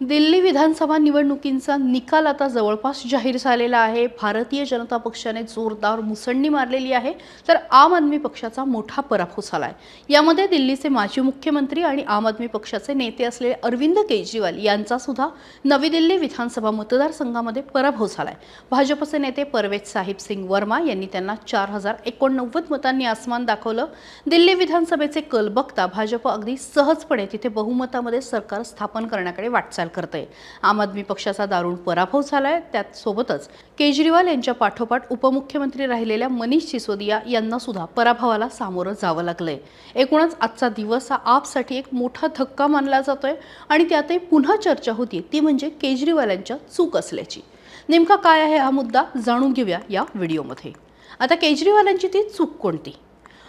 दिल्ली विधानसभा निवडणुकींचा निकाल आता जवळपास जाहीर झालेला आहे. भारतीय जनता पक्षाने जोरदार मुसंडी मारलेली आहे. तर आम आदमी पक्षाचा मोठा पराभव झाला आहे यामध्ये दिल्लीचे माजी मुख्यमंत्री आणि आम आदमी पक्षाचे नेते असलेले अरविंद केजरीवाल यांचा सुद्धा नवी दिल्ली विधानसभा मतदारसंघामध्ये पराभव झाला आहे भाजपचे नेते परवेज साहिब सिंग वर्मा यांनी त्यांना चार हजार एकोणनव्वद मतांनी आसमान दाखवलं. दिल्ली विधानसभेचे कल बघता भाजप अगदी सहजपणे तिथे बहुमतामध्ये सरकार स्थापन करण्याकडे वाटचाल करते आम आदमी पक्षाचा दारुण पराभव झालाय. त्यासोबतच केजरीवाल यांच्या पाठोपाठ उपमुख्यमंत्री राहिलेल्या मनीष सिसोदिया यांना सुद्धा पराभवाला सामोरं जावं लागलंय. एकूणच आजचा दिवस हा आपसाठी एक मोठा धक्का मानला जातोय आणि त्यातही पुन्हा चर्चा होती. ती म्हणजे केजरीवालांच्या चूक असल्याची. नेमका काय आहे हा मुद्दा जाणून घेऊया या व्हिडिओमध्ये. आता केजरीवालांची ती चूक कोणती?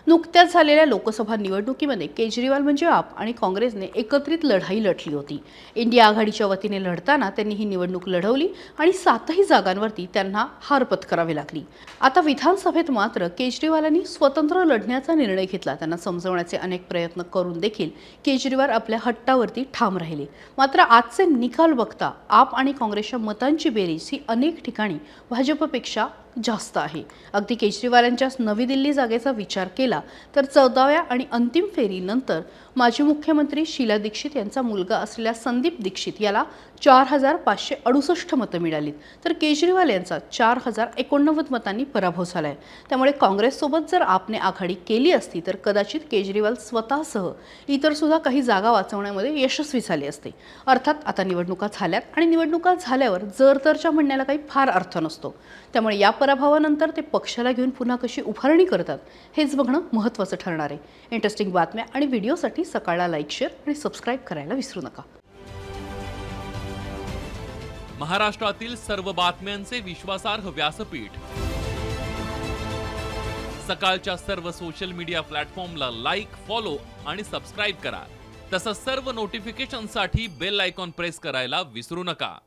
नुकत्याच झालेल्या लोकसभा निवडणुकीमध्ये केजरीवाल म्हणजे आप आणि काँग्रेसने एकत्रित लढाई लढली होती. इंडिया आघाडीच्या वतीने लढताना त्यांनी ही निवडणूक लढवली आणि सातही जागांवरती त्यांना हार पत्करावी लागली. आता विधानसभेत मात्र केजरीवालांनी स्वतंत्र लढण्याचा निर्णय घेतला. त्यांना समजवण्याचे अनेक प्रयत्न करून देखील केजरीवाल आपल्या हट्टावरती ठाम राहिले. मात्र आजचे निकाल बघता आप आणि काँग्रेसच्या मतांची बेरीज ही अनेक ठिकाणी भाजपपेक्षा जास्त आहे. अगदी केजरीवालांच्याच नवी दिल्ली जागेचा विचार केला तर चौदाव्या आणि अंतिम फेरीनंतर माजी मुख्यमंत्री शीला दीक्षित यांचा मुलगा असलेल्या संदीप दीक्षित याला चार हजार पाचशे अडुसष्ट मतं मिळालीत. तर केजरीवाल यांचा चार हजार एकोणनव्वद मतांनी पराभव झाला आहे त्यामुळे काँग्रेससोबत जर आपने आघाडी केली असती तर कदाचित केजरीवाल स्वतःसह इतर सुद्धा काही जागा वाचवण्यामध्ये यशस्वी झाले असते. अर्थात आता निवडणुका झाल्यात आणि निवडणुका झाल्यावर जर तरच्या म्हणण्याला काही फार अर्थ नसतो. त्यामुळे या पराभवानंतर ते पक्षाला घेऊन पुन्हा कशी उभारणी करतात हेच बघणं महत्त्वाचं ठरणार आहे. इंटरेस्टिंग बातम्या आणि व्हिडिओसाठी सकाळला लाईक शेअर आणि सबस्क्राईब करायला विसरू नका. महाराष्ट्रातील सर्व बातम्यांचे विश्वासार्ह व्यासपीठ. सकाळच्या सर्व सोशल मीडिया प्लॅटफॉर्मला लाईक फॉलो आणि सबस्क्राईब करा. तसंच सर्व नोटिफिकेशनसाठी बेल आयकॉन प्रेस करायला विसरू नका.